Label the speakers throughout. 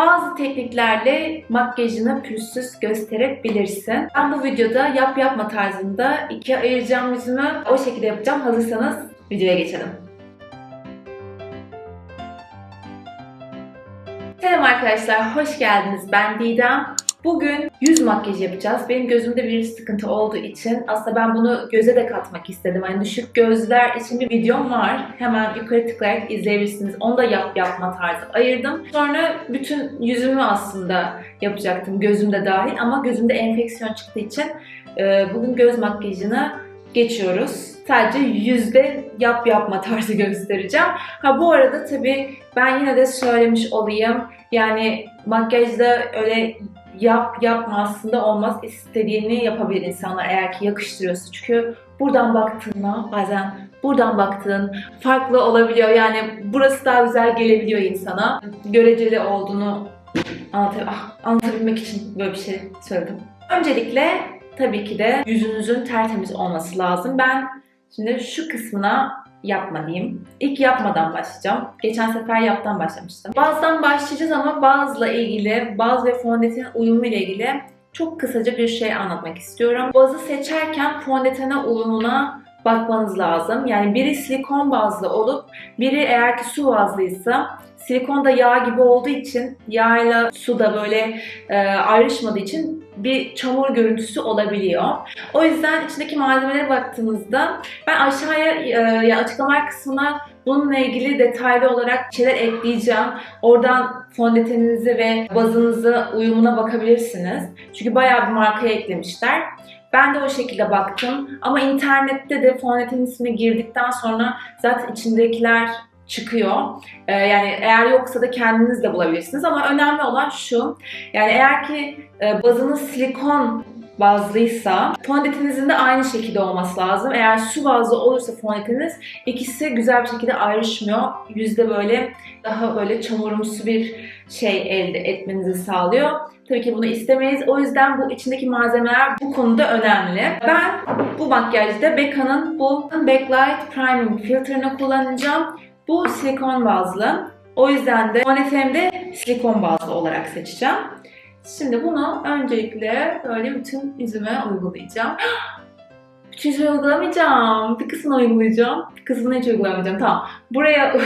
Speaker 1: Bazı tekniklerle makyajını pürüzsüz gösterebilirsin. Ben bu videoda yap yapma tarzında ikiye ayıracağım yüzümü. O şekilde yapacağım. Hazırsanız videoya geçelim. Selam arkadaşlar, hoş geldiniz. Ben Didem. Bugün yüz makyajı yapacağız. Benim gözümde bir sıkıntı olduğu için aslında ben bunu göze de katmak istedim. Hani düşük gözler için bir videom var. Hemen yukarı tıklayarak izleyebilirsiniz. Onu da yap yapma tarzı ayırdım. Sonra bütün yüzümü aslında yapacaktım gözümde dahil ama gözümde enfeksiyon çıktığı için e, bugün göz makyajını geçiyoruz. Sadece yüzde yap yapma tarzı göstereceğim. Ha bu arada tabii ben yine de söylemiş olayım. Yani makyajda öyle yap yapma aslında olmaz. İstediğini yapabilir insanlar eğer ki yakıştırıyorsa. Çünkü buradan baktığında bazen buradan baktığın farklı olabiliyor. Yani burası daha güzel gelebiliyor insana. Göreceli olduğunu anlat ah, anlatabilmek için böyle bir şey söyledim. Öncelikle tabii ki de yüzünüzün tertemiz olması lazım. Ben şimdi şu kısmına yapma. İlk yapmadan başlayacağım. Geçen sefer yaptan başlamıştım. Bazdan başlayacağız ama bazla ilgili, baz ve fondöten uyumu ile ilgili çok kısaca bir şey anlatmak istiyorum. Bazı seçerken fondötene uyumuna bakmanız lazım. Yani biri silikon bazlı olup biri eğer ki su bazlıysa silikon da yağ gibi olduğu için yağ su da böyle e, ayrışmadığı için bir çamur görüntüsü olabiliyor. O yüzden içindeki malzemelere baktığınızda ben aşağıya e, ya açıklamalar kısmına bununla ilgili detaylı olarak şeyler ekleyeceğim. Oradan fondöteninizi ve bazınızı uyumuna bakabilirsiniz. Çünkü bayağı bir markaya eklemişler. Ben de o şekilde baktım. Ama internette de fondöten ismini girdikten sonra zaten içindekiler çıkıyor. Ee, yani eğer yoksa da kendiniz de bulabilirsiniz ama önemli olan şu. Yani eğer ki e, bazınız silikon bazlıysa fondöteninizin de aynı şekilde olması lazım. Eğer su bazlı olursa fondöteniniz ikisi güzel bir şekilde ayrışmıyor. Yüzde böyle daha böyle çamurumsu bir şey elde etmenizi sağlıyor. Tabii ki bunu istemeyiz. O yüzden bu içindeki malzemeler bu konuda önemli. Ben bu makyajda Becca'nın bu Backlight Priming Filter'ını kullanacağım. Bu silikon bazlı. O yüzden de fondöteni de silikon bazlı olarak seçeceğim. Şimdi bunu öncelikle böyle bütün yüzüme uygulayacağım. Bütün yüzüme uygulamayacağım. Bir kısmını uygulayacağım. Bir kısmını hiç uygulamayacağım. Tamam. Buraya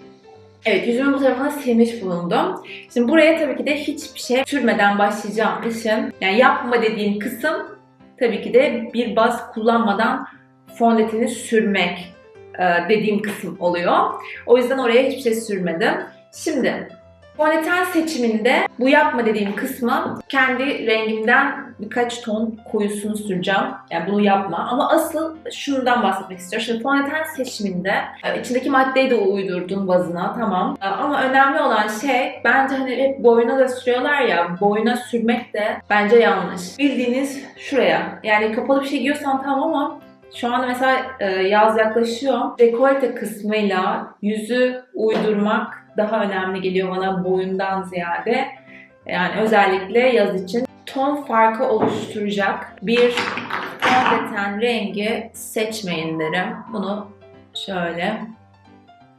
Speaker 1: Evet yüzümün bu tarafına silmiş bulundum. Şimdi buraya tabii ki de hiçbir şey sürmeden başlayacağım için yani yapma dediğim kısım tabii ki de bir baz kullanmadan fondöteni sürmek dediğim kısım oluyor. O yüzden oraya hiçbir şey sürmedim. Şimdi fondöten seçiminde bu yapma dediğim kısmı kendi rengimden birkaç ton koyusunu süreceğim. Yani bunu yapma. Ama asıl şundan bahsetmek istiyorum. Şimdi fondöten seçiminde e, içindeki maddeyi de uydurdun bazına tamam. E, Ama önemli olan şey bence hani hep boyuna da sürüyorlar ya boyuna sürmek de bence yanlış. Bildiğiniz şuraya. Yani kapalı bir şey giyiyorsan tamam ama şu anda mesela e, yaz yaklaşıyor. Dekolte kısmıyla yüzü uydurmak daha önemli geliyor bana boyundan ziyade. Yani özellikle yaz için ton farkı oluşturacak bir fondöten rengi seçmeyin derim. Bunu şöyle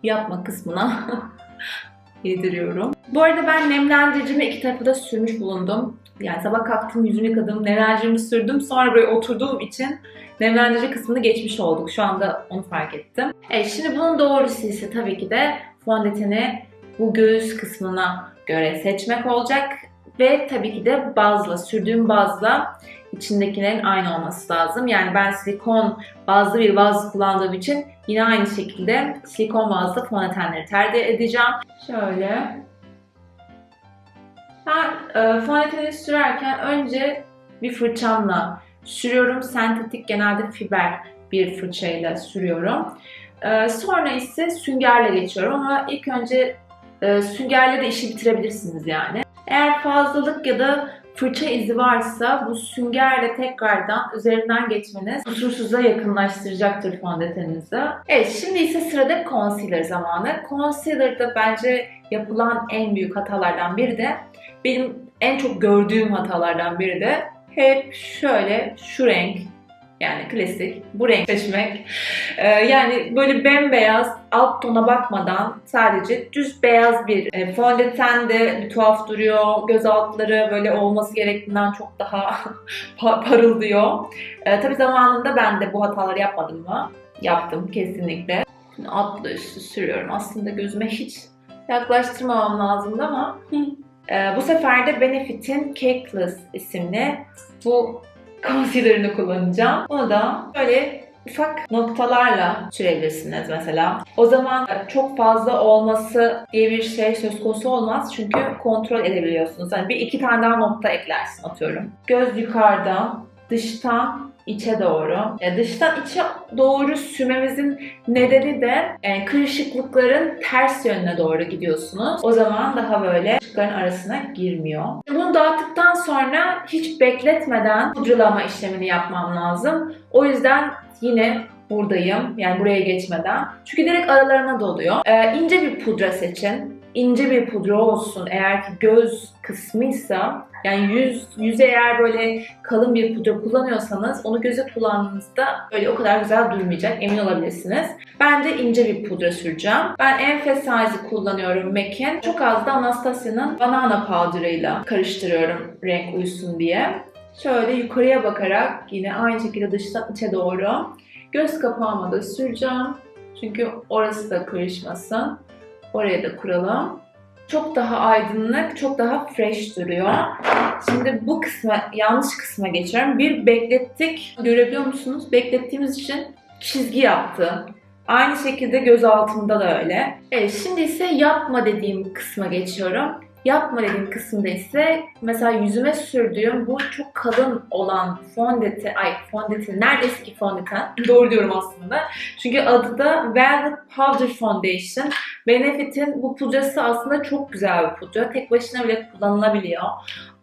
Speaker 1: yapma kısmına yediriyorum. Bu arada ben nemlendiricimi iki tarafı da sürmüş bulundum. Yani sabah kalktım, yüzümü yıkadım, nemlendiricimi sürdüm. Sonra böyle oturduğum için nemlendirici kısmını geçmiş olduk. Şu anda onu fark ettim. Evet şimdi bunun doğrusu ise tabii ki de fondöteni bu göğüs kısmına göre seçmek olacak. Ve tabii ki de bazla, sürdüğüm bazla içindekilerin aynı olması lazım. Yani ben silikon bazlı bir baz kullandığım için yine aynı şekilde silikon bazlı fondötenleri tercih edeceğim. Şöyle. Ben e, fondöteni sürerken önce bir fırçamla sürüyorum. Sentetik genelde fiber bir fırçayla sürüyorum. E, sonra ise süngerle geçiyorum ama ilk önce e, süngerle de işi bitirebilirsiniz yani. Eğer fazlalık ya da fırça izi varsa bu süngerle tekrardan üzerinden geçmeniz kusursuza yakınlaştıracaktır fondöteninizi. Evet şimdi ise sırada concealer zamanı. Concealer'da bence yapılan en büyük hatalardan biri de benim en çok gördüğüm hatalardan biri de hep şöyle şu renk Yani klasik. Bu renk seçmek. Ee, yani böyle bembeyaz alt tona bakmadan sadece düz beyaz bir e, fondöten de bir tuhaf duruyor. Göz altları böyle olması gerektiğinden çok daha pa- parıldıyor. Ee, tabii zamanında ben de bu hataları yapmadım mı? Yaptım kesinlikle. Şimdi altla üstü sürüyorum. Aslında gözüme hiç yaklaştırmamam lazımdı ama ee, bu sefer de Benefit'in Cakeless isimli bu concealer'ını kullanacağım. Bunu da böyle ufak noktalarla sürebilirsiniz mesela. O zaman çok fazla olması diye bir şey söz konusu olmaz çünkü kontrol edebiliyorsunuz. Hani bir iki tane daha nokta eklersin atıyorum. Göz yukarıdan, dıştan içe doğru. Ya dıştan içe doğru sürmemizin nedeni de e, kırışıklıkların ters yönüne doğru gidiyorsunuz. O zaman daha böyle ışıkların arasına girmiyor. Bunu dağıttıktan sonra hiç bekletmeden pudralama işlemini yapmam lazım. O yüzden yine buradayım. Yani buraya geçmeden. Çünkü direkt aralarına doluyor. Ee, ince bir pudra seçin. İnce bir pudra olsun. Eğer ki göz kısmıysa yani yüz, yüze eğer böyle kalın bir pudra kullanıyorsanız onu göze kullandığınızda öyle o kadar güzel durmayacak. Emin olabilirsiniz. Ben de ince bir pudra süreceğim. Ben Emphasize'ı kullanıyorum MAC'in. Çok az da Anastasia'nın Banana Powder'ıyla karıştırıyorum renk uysun diye. Şöyle yukarıya bakarak yine aynı şekilde dıştan içe doğru göz kapağıma da süreceğim. Çünkü orası da karışmasın. Oraya da kuralım. Çok daha aydınlık, çok daha fresh duruyor. Şimdi bu kısma, yanlış kısma geçiyorum. Bir beklettik. Görebiliyor musunuz? Beklettiğimiz için çizgi yaptı. Aynı şekilde göz altında da öyle. Evet, şimdi ise yapma dediğim kısma geçiyorum. Yapma dediğim kısımda ise mesela yüzüme sürdüğüm bu çok kalın olan fondöten, ay fondöten neredeyse ki fondöten. Doğru diyorum aslında. Çünkü adı da Velvet Powder Foundation. Benefit'in bu pudrası aslında çok güzel bir pudra. Tek başına bile kullanılabiliyor.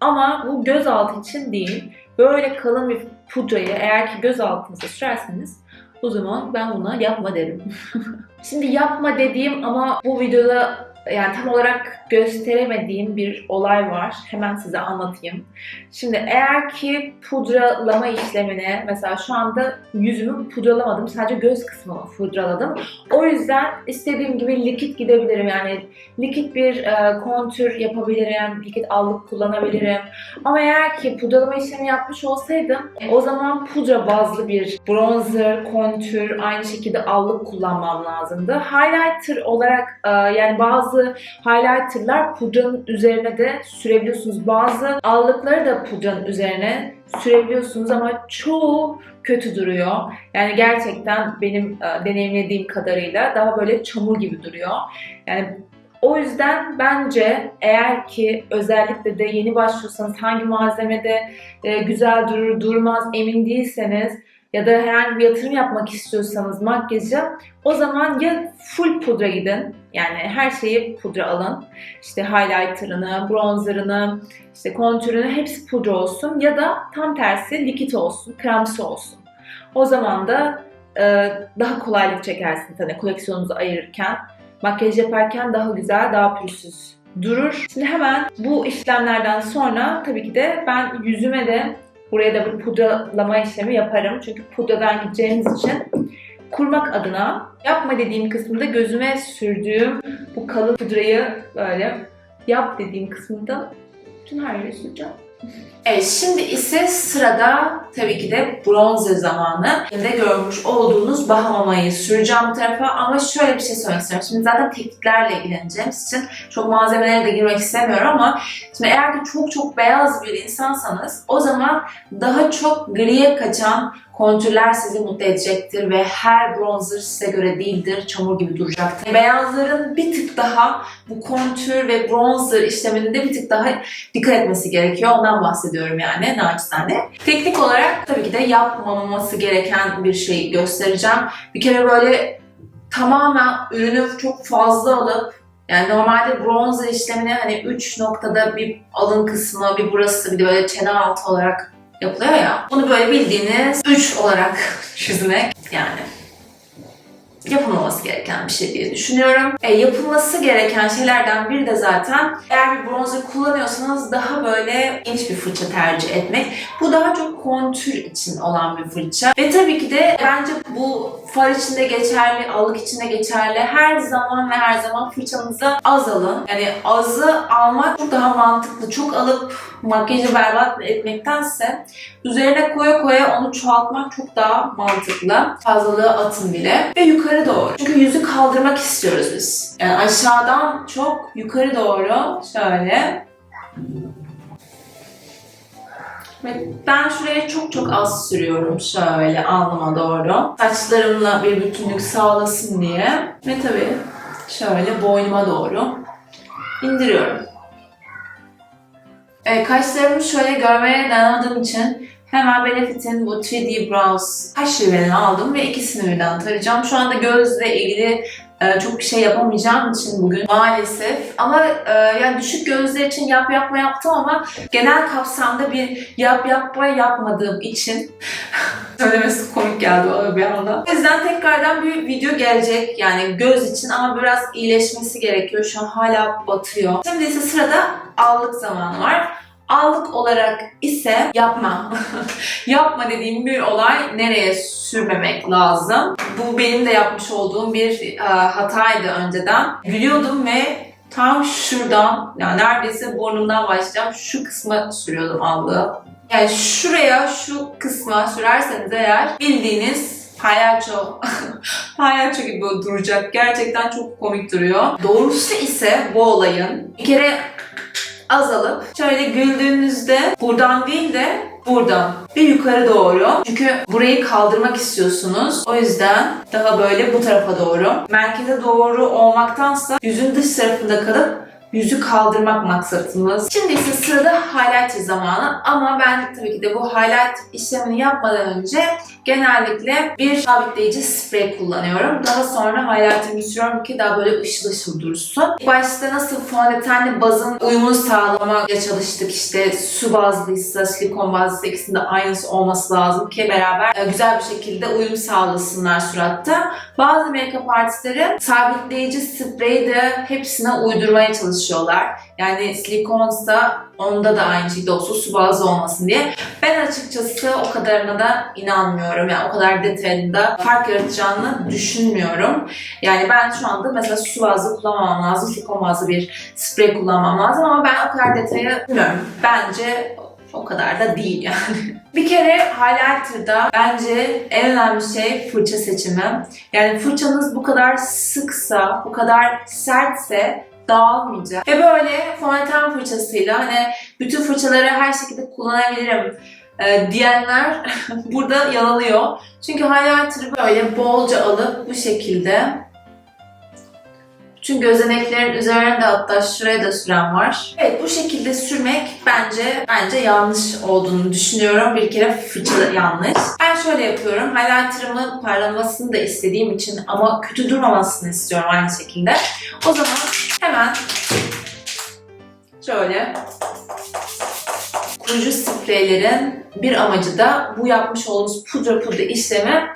Speaker 1: Ama bu göz altı için değil. Böyle kalın bir pudrayı eğer ki göz altınıza sürerseniz o zaman ben buna yapma derim. Şimdi yapma dediğim ama bu videoda yani tam olarak gösteremediğim bir olay var. Hemen size anlatayım. Şimdi eğer ki pudralama işlemine mesela şu anda yüzümü pudralamadım. Sadece göz kısmımı pudraladım. O yüzden istediğim gibi likit gidebilirim. Yani likit bir e, kontür yapabilirim. Likit allık kullanabilirim. Ama eğer ki pudralama işlemi yapmış olsaydım o zaman pudra bazlı bir bronzer, kontür, aynı şekilde allık kullanmam lazımdı. Highlighter olarak e, yani bazı highlighterlar pudranın üzerine de sürebiliyorsunuz. Bazı allıkları da pudranın üzerine sürebiliyorsunuz ama çoğu kötü duruyor. Yani gerçekten benim e, deneyimlediğim kadarıyla daha böyle çamur gibi duruyor. Yani o yüzden bence eğer ki özellikle de yeni başlıyorsanız hangi malzemede e, güzel durur durmaz emin değilseniz ya da herhangi bir yatırım yapmak istiyorsanız makyaja o zaman ya full pudra gidin yani her şeyi pudra alın. İşte highlighter'ını, bronzer'ını, işte kontürünü hepsi pudra olsun ya da tam tersi likit olsun, kremsi olsun. O zaman da e, daha kolaylık çekersiniz hani koleksiyonunuzu ayırırken. Makyaj yaparken daha güzel, daha pürüzsüz durur. Şimdi hemen bu işlemlerden sonra tabii ki de ben yüzüme de buraya da bir pudralama işlemi yaparım. Çünkü pudradan gideceğimiz için kurmak adına yapma dediğim kısımda gözüme sürdüğüm bu kalın pudrayı böyle yap dediğim kısmında bütün her yere süreceğim. Evet şimdi ise sırada tabii ki de bronzer zamanı. Şimdi görmüş olduğunuz Bahamama'yı süreceğim bu tarafa ama şöyle bir şey söylemek istiyorum. Şimdi zaten tekniklerle ilgileneceğimiz için çok malzemelere de girmek istemiyorum ama şimdi eğer ki çok çok beyaz bir insansanız o zaman daha çok griye kaçan kontürler sizi mutlu edecektir ve her bronzer size göre değildir, çamur gibi duracaktır. Beyazların bir tık daha bu kontür ve bronzer işleminde bir tık daha dikkat etmesi gerekiyor. Ondan bahsediyorum yani naçizane. Teknik olarak tabii ki de yapmaması gereken bir şey göstereceğim. Bir kere böyle tamamen ürünü çok fazla alıp yani normalde bronzer işlemini hani 3 noktada bir alın kısmı, bir burası, bir de böyle çene altı olarak yapılıyor ya. Bunu böyle bildiğiniz 3 olarak çizmek yani. Yapılmaması gereken bir şey diye düşünüyorum. E, yapılması gereken şeylerden biri de zaten eğer bir bronzer kullanıyorsanız daha böyle geniş bir fırça tercih etmek. Bu daha çok kontür için olan bir fırça. Ve tabii ki de bence bu far için de geçerli, allık için de geçerli. Her zaman ve her zaman fırçanızı az alın. Yani azı almak çok daha mantıklı. Çok alıp makyajı berbat etmektense üzerine koya koya onu çoğaltmak çok daha mantıklı. Fazlalığı atın bile. Ve yukarı doğru. Çünkü yüzü kaldırmak istiyoruz biz. Yani aşağıdan çok yukarı doğru şöyle ve ben şuraya çok çok az sürüyorum şöyle alnıma doğru. Saçlarımla bir bütünlük sağlasın diye. Ve tabii şöyle boynuma doğru indiriyorum. E, kaşlarımı şöyle görmeye dayanadığım için hemen Benefit'in bu 3D Brows kaş şivelerini aldım ve ikisini birden tarayacağım. Şu anda gözle ilgili e, çok bir şey yapamayacağım için bugün maalesef. Ama e, yani düşük gözler için yap yapma yaptım ama genel kapsamda bir yap yapma yapmadığım için söylemesi komik geldi o bir anda. O yüzden tekrardan bir video gelecek yani göz için ama biraz iyileşmesi gerekiyor. Şu an hala batıyor. Şimdi ise sırada allık zamanı var. Allık olarak ise yapma. yapma dediğim bir olay nereye sürmemek lazım. Bu benim de yapmış olduğum bir e, hataydı önceden. Gülüyordum ve tam şuradan yani neredeyse burnumdan başlayacağım şu kısma sürüyordum allığı. Yani şuraya şu kısma sürerseniz eğer bildiğiniz palyaço, palyaço gibi duracak. Gerçekten çok komik duruyor. Doğrusu ise bu olayın bir kere azalıp şöyle güldüğünüzde buradan değil de buradan bir yukarı doğru. Çünkü burayı kaldırmak istiyorsunuz. O yüzden daha böyle bu tarafa doğru. Merkeze doğru olmaktansa yüzün dış tarafında kalıp yüzü kaldırmak maksatımız. Şimdi ise sırada highlighter zamanı ama ben tabii ki de bu highlight işlemini yapmadan önce genellikle bir sabitleyici sprey kullanıyorum. Daha sonra highlighter'ımı sürüyorum ki daha böyle ışıl ışıl dursun. İlk başta nasıl fondötenle bazın uyumunu sağlamaya çalıştık işte su bazlıysa, silikon bazlıysa ikisinde aynısı olması lazım ki beraber e, güzel bir şekilde uyum sağlasınlar suratta. Bazı make-up artistleri sabitleyici spreyi de hepsine uydurmaya çalışıyorlar. Yani silikonsa onda da aynı şekilde olsun su bazlı olmasın diye. Ben açıkçası o kadarına da inanmıyorum. Yani o kadar detayında fark yaratacağını düşünmüyorum. Yani ben şu anda mesela su bazlı kullanmam lazım. Silikon bazlı bir sprey kullanmam lazım ama ben o kadar detaya bilmiyorum. Bence o kadar da değil yani. bir kere highlighter'da bence en önemli şey fırça seçimi. Yani fırçanız bu kadar sıksa, bu kadar sertse dağılmayacak. Ve böyle fondöten fırçasıyla hani bütün fırçaları her şekilde kullanabilirim e, diyenler burada yanılıyor. Çünkü highlighter'ı böyle bolca alıp bu şekilde çünkü gözeneklerin üzerine de hatta şuraya da süren var. Evet bu şekilde sürmek bence bence yanlış olduğunu düşünüyorum. Bir kere fırça yanlış. Ben şöyle yapıyorum. Highlighter'ımın parlamasını da istediğim için ama kötü durmamasını istiyorum aynı şekilde. O zaman hemen şöyle kurucu spreylerin bir amacı da bu yapmış olduğumuz pudra pudra işlemi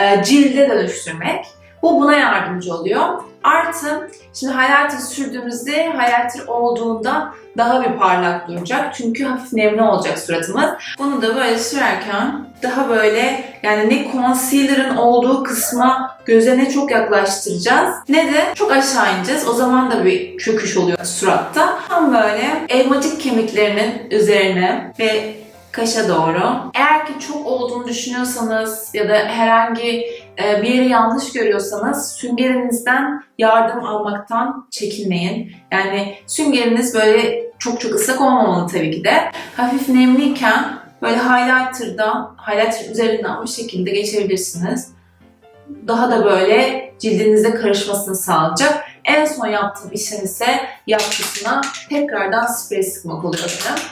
Speaker 1: e, cilde dönüştürmek. Bu buna yardımcı oluyor. Artı şimdi highlighter sürdüğümüzde highlighter olduğunda daha bir parlak duracak. Çünkü hafif nemli olacak suratımız. Bunu da böyle sürerken daha böyle yani ne concealer'ın olduğu kısma göze ne çok yaklaştıracağız ne de çok aşağı ineceğiz. O zaman da bir çöküş oluyor suratta. Tam böyle elmacık kemiklerinin üzerine ve kaşa doğru. Eğer ki çok olduğunu düşünüyorsanız ya da herhangi bir yeri yanlış görüyorsanız süngerinizden yardım almaktan çekinmeyin. Yani süngeriniz böyle çok çok ıslak olmamalı tabii ki de. Hafif nemliyken böyle highlighter'dan, highlighter üzerinden bu şekilde geçebilirsiniz. Daha da böyle cildinizde karışmasını sağlayacak. En son yaptığım işlem ise yaptısına tekrardan sprey sıkmak oluyor benim.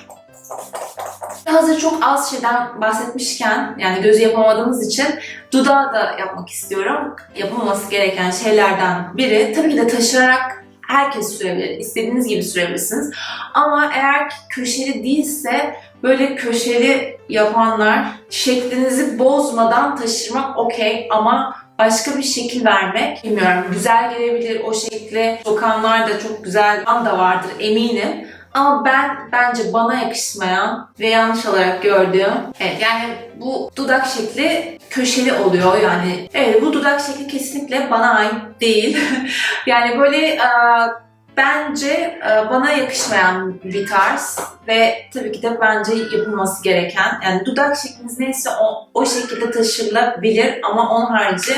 Speaker 1: Hazır çok az şeyden bahsetmişken yani gözü yapamadığımız için dudağı da yapmak istiyorum. Yapılması gereken şeylerden biri tabii ki de taşırarak herkes sürebilir. İstediğiniz gibi sürebilirsiniz. Ama eğer köşeli değilse böyle köşeli yapanlar şeklinizi bozmadan taşırmak okey ama başka bir şekil vermek bilmiyorum. Güzel gelebilir o şekli. Sokanlar da çok güzel an da vardır eminim. Ama ben bence bana yakışmayan ve yanlış olarak gördüğüm evet yani bu dudak şekli köşeli oluyor yani evet bu dudak şekli kesinlikle bana ait değil. yani böyle e, bence e, bana yakışmayan bir tarz ve tabii ki de bence yapılması gereken yani dudak şekliniz neyse o, o şekilde taşınabilir ama onun harici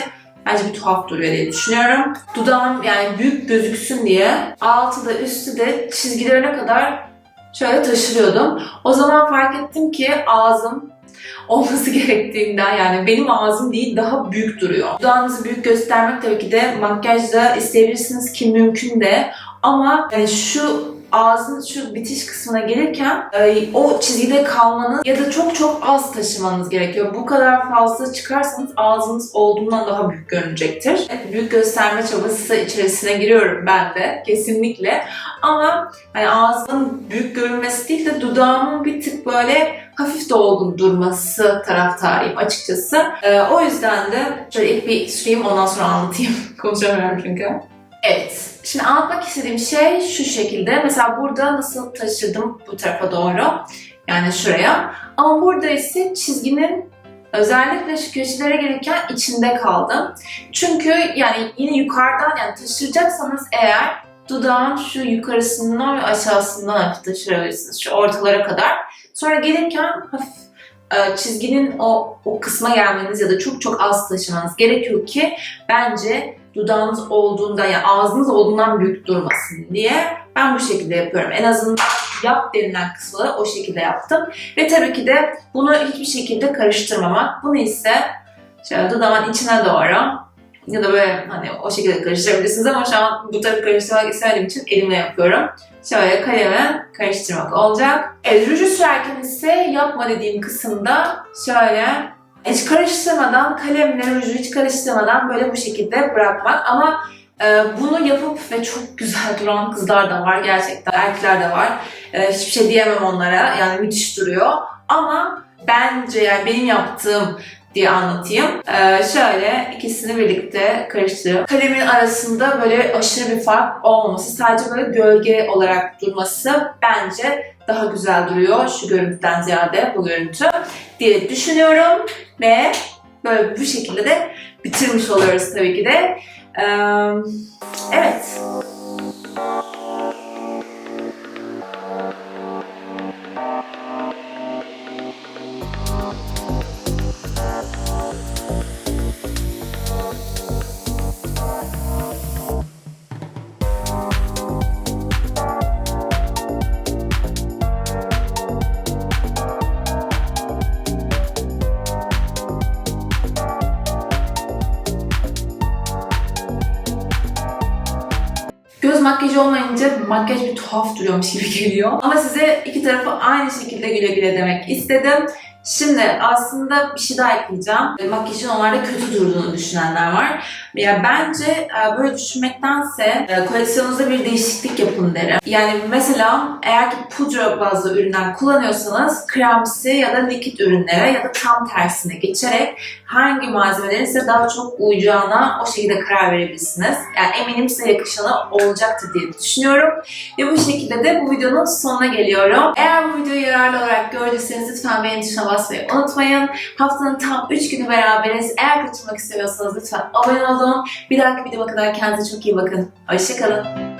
Speaker 1: bence bir tuhaf duruyor diye düşünüyorum. Dudağım yani büyük gözüksün diye altı da üstü de çizgilerine kadar şöyle taşırıyordum. O zaman fark ettim ki ağzım olması gerektiğinden yani benim ağzım değil daha büyük duruyor. Dudağınızı büyük göstermek tabii ki de makyajda isteyebilirsiniz ki mümkün de ama yani şu ağzın şu bitiş kısmına gelirken e, o çizgide kalmanız ya da çok çok az taşımanız gerekiyor. Bu kadar fazla çıkarsanız ağzınız olduğundan daha büyük görünecektir. Büyük gösterme çabası içerisine giriyorum ben de kesinlikle. Ama hani ağzının büyük görünmesi değil de dudağımın bir tık böyle hafif dolgun durması taraftarıyım açıkçası. E, o yüzden de şöyle ilk bir süreyim ondan sonra anlatayım. Konuşamıyorum çünkü. Evet. Şimdi anlatmak istediğim şey şu şekilde. Mesela burada nasıl taşıdım bu tarafa doğru. Yani şuraya. Ama burada ise çizginin özellikle şu köşelere gelirken içinde kaldım. Çünkü yani yine yukarıdan yani taşıracaksanız eğer dudağın şu yukarısından ve aşağısından hafif taşırabilirsiniz. Şu ortalara kadar. Sonra gelirken hafif e, çizginin o, o kısma gelmeniz ya da çok çok az taşımanız gerekiyor ki bence dudağınız olduğunda yani ağzınız olduğundan büyük durmasın diye ben bu şekilde yapıyorum. En azından yap denilen kısmı o şekilde yaptım. Ve tabii ki de bunu hiçbir şekilde karıştırmamak. Bunu ise şöyle dudağın içine doğru ya da böyle hani o şekilde karıştırabilirsiniz ama şu an bu tarafı karıştırmak istemediğim için elimle yapıyorum. Şöyle kalemi karıştırmak olacak. Evet, ruju sürerken ise yapma dediğim kısımda şöyle hiç karıştırmadan, kalemle ruju hiç karıştırmadan böyle bu şekilde bırakmak. Ama e, bunu yapıp ve çok güzel duran kızlar da var gerçekten. Erkekler de var. E, hiçbir şey diyemem onlara. Yani müthiş duruyor. Ama bence yani benim yaptığım diye anlatayım. Ee, şöyle ikisini birlikte karıştırıyorum. Kalemin arasında böyle aşırı bir fark olmaması, sadece böyle gölge olarak durması bence daha güzel duruyor şu görüntüden ziyade bu görüntü diye düşünüyorum ve böyle bu şekilde de bitirmiş oluyoruz tabii ki de. Ee, evet. Makyajı olmayınca makyaj bir tuhaf duruyormuş gibi geliyor. Ama size iki tarafı aynı şekilde güle demek istedim. Şimdi aslında bir şey daha ekleyeceğim. Makyajın onlarda kötü durduğunu düşünenler var. Ya bence e, böyle düşünmektense e, koleksiyonunuzda bir değişiklik yapın derim. Yani mesela eğer ki pudra bazlı ürünler kullanıyorsanız kremsi ya da likit ürünlere ya da tam tersine geçerek hangi malzemelerin size daha çok uyacağına o şekilde karar verebilirsiniz. Yani eminim size yakışanı olacaktır diye düşünüyorum. Ve bu şekilde de bu videonun sonuna geliyorum. Eğer bu videoyu yararlı olarak gördüyseniz lütfen beğeni tuşuna basmayı unutmayın. Haftanın tam 3 günü beraberiz. Eğer katılmak istemiyorsanız lütfen abone olun. Bir dahaki videoma kadar kendinize çok iyi bakın. Hoşçakalın.